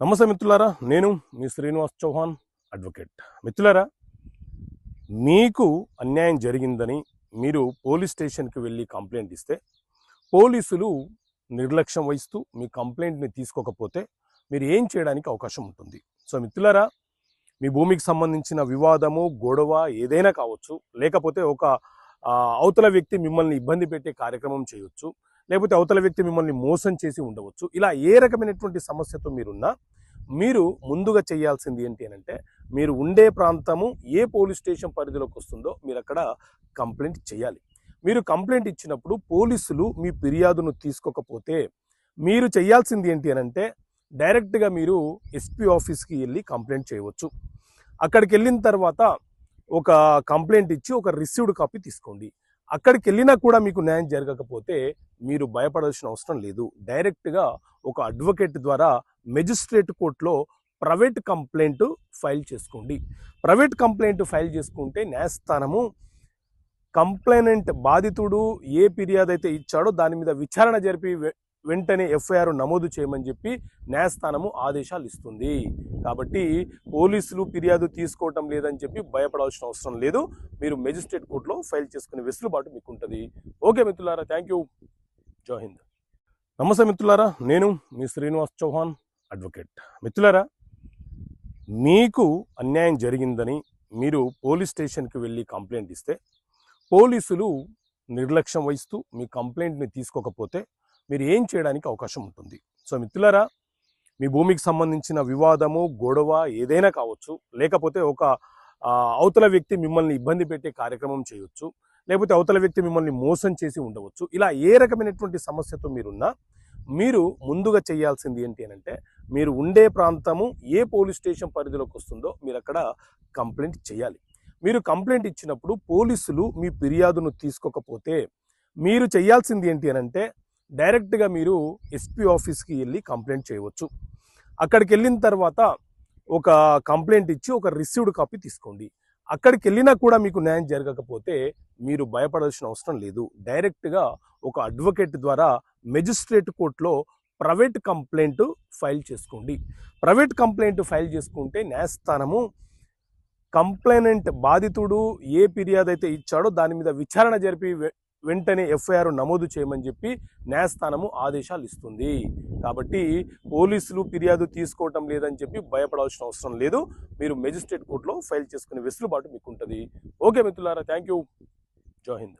నమస్తే మిత్రులారా నేను మీ శ్రీనివాస్ చౌహాన్ అడ్వకేట్ మిత్రులారా మీకు అన్యాయం జరిగిందని మీరు పోలీస్ స్టేషన్కి వెళ్ళి కంప్లైంట్ ఇస్తే పోలీసులు నిర్లక్ష్యం వహిస్తూ మీ కంప్లైంట్ని తీసుకోకపోతే మీరు ఏం చేయడానికి అవకాశం ఉంటుంది? సో మిత్రులారా మీ భూమికి సంబంధించిన వివాదము గొడవ ఏదైనా కావచ్చు లేకపోతే ఒక అవతల వ్యక్తి మిమ్మల్ని ఇబ్బంది పెట్టే కార్యక్రమం చేయొచ్చు. లేకపోతే అవతల వ్యక్తి మిమ్మల్ని మోసం చేసి ఉండవచ్చు. ఇలా ఏ రకమైనటువంటి సమస్యతో మీరున్నా మీరు ముందుగా చేయాల్సింది ఏంటి అని అంటే మీరు ఉండే ప్రాంతము ఏ పోలీస్ స్టేషన్ పరిధిలోకి వస్తుందో మీరు అక్కడ కంప్లైంట్ చేయాలి. మీరు కంప్లైంట్ ఇచ్చినప్పుడు పోలీసులు మీ ఫిర్యాదును తీసుకోకపోతే మీరు చేయాల్సింది ఏంటి అని అంటే డైరెక్ట్గా మీరు ఎస్పీ ఆఫీస్కి వెళ్ళి కంప్లైంట్ చేయవచ్చు. అక్కడికి వెళ్ళిన తర్వాత ఒక కంప్లైంట్ ఇచ్చి ఒక రిసీవ్డ్ కాపీ తీసుకోండి. అక్కడికి వెళ్ళినా కూడా మీకు న్యాయం జరగకపోతే మీరు భయపడాల్సిన అవసరం లేదు. డైరెక్ట్గా ఒక అడ్వకేట్ ద్వారా మెజిస్ట్రేట్ కోర్టులో ప్రైవేట్ కంప్లైంట్ ఫైల్ చేసుకోండి. ప్రైవేట్ కంప్లైంట్ ఫైల్ చేసుకుంటే న్యాయస్థానము కంప్లైనెంట్ బాధితుడు ఏ ఫిర్యాదు అయితే ఇచ్చాడో దాని మీద విచారణ జరిపి వెంటనే ఎఫ్ఐఆర్ నమోదు చేయమని చెప్పి న్యాయస్థానము ఆదేశాలు ఇస్తుంది కాబట్టి పోలీసులు ఫిర్యాదు తీసుకోవటం లేదని చెప్పి భయపడాల్సిన అవసరం లేదు. మీరు మెజిస్ట్రేట్ కోర్టులో ఫైల్ చేసుకునే వెసులుబాటు మీకు ఉంటుంది ఓకే మిత్రులారా థ్యాంక్ యూ. జోహింద్ నమస్తే మిత్రులారా నేను మీ శ్రీనివాస్ చౌహాన్ అడ్వకేట్. మిత్రులారా మీకు అన్యాయం జరిగిందని మీరు పోలీస్ స్టేషన్కి వెళ్ళి కంప్లైంట్ ఇస్తే పోలీసులు నిర్లక్ష్యం వహిస్తూ మీ కంప్లైంట్ని తీసుకోకపోతే మీరు ఏం చేయడానికి అవకాశం ఉంటుంది. సో మిత్రులరా మీ భూమికి సంబంధించిన వివాదము గొడవ ఏదైనా కావచ్చు లేకపోతే ఒక అవతల వ్యక్తి మిమ్మల్ని ఇబ్బంది పెట్టే కార్యక్రమం చేయొచ్చు లేకపోతే అవతల వ్యక్తి మిమ్మల్ని మోసం చేసి ఉండవచ్చు. ఇలా ఏ రకమైనటువంటి సమస్యతో మీరున్నా మీరు ముందుగా చేయాల్సింది ఏంటి అని అంటే మీరు ఉండే ప్రాంతము ఏ పోలీస్ స్టేషన్ పరిధిలోకి వస్తుందో మీరు అక్కడ కంప్లైంట్ చేయాలి. మీరు కంప్లైంట్ ఇచ్చినప్పుడు పోలీసులు మీ ఫిర్యాదును తీసుకోకపోతే మీరు చేయాల్సింది ఏంటి అని అంటే డైరెక్ట్గా మీరు ఎస్పీ ఆఫీస్కి వెళ్ళి కంప్లైంట్ చేయవచ్చు. అక్కడికి వెళ్ళిన తర్వాత ఒక కంప్లైంట్ ఇచ్చి ఒక రిసీవ్డ్ కాపీ తీసుకోండి. అక్కడికి వెళ్ళినా కూడా మీకు న్యాయం జరగకపోతే మీరు భయపడాల్సిన అవసరం లేదు. డైరెక్ట్గా ఒక అడ్వకేట్ ద్వారా మెజిస్ట్రేట్ కోర్టులో ప్రైవేట్ కంప్లైంట్ ఫైల్ చేసుకోండి. ప్రైవేట్ కంప్లైంట్ ఫైల్ చేసుకుంటే న్యాయస్థానము కంప్లైనెంట్ బాధితుడు ఏ ఫిర్యాదు అయితే ఇచ్చాడో దాని మీద విచారణ జరిపి వెంటనే ఎఫ్ఐఆర్ నమోదు చేయమని చెప్పి న్యాయస్థానము ఆదేశాలు ఇస్తుంది. కాబట్టి పోలీసులు ఫిర్యాదు తీసుకోవటం లేదని చెప్పి భయపడాల్సిన అవసరం లేదు. మీరు మెజిస్ట్రేట్ కోర్టులో ఫైల్ చేసుకునే వెసులుబాటు మీకు ఉంటుంది ఓకే మిత్రులారా థ్యాంక్ యూ జై హింద్.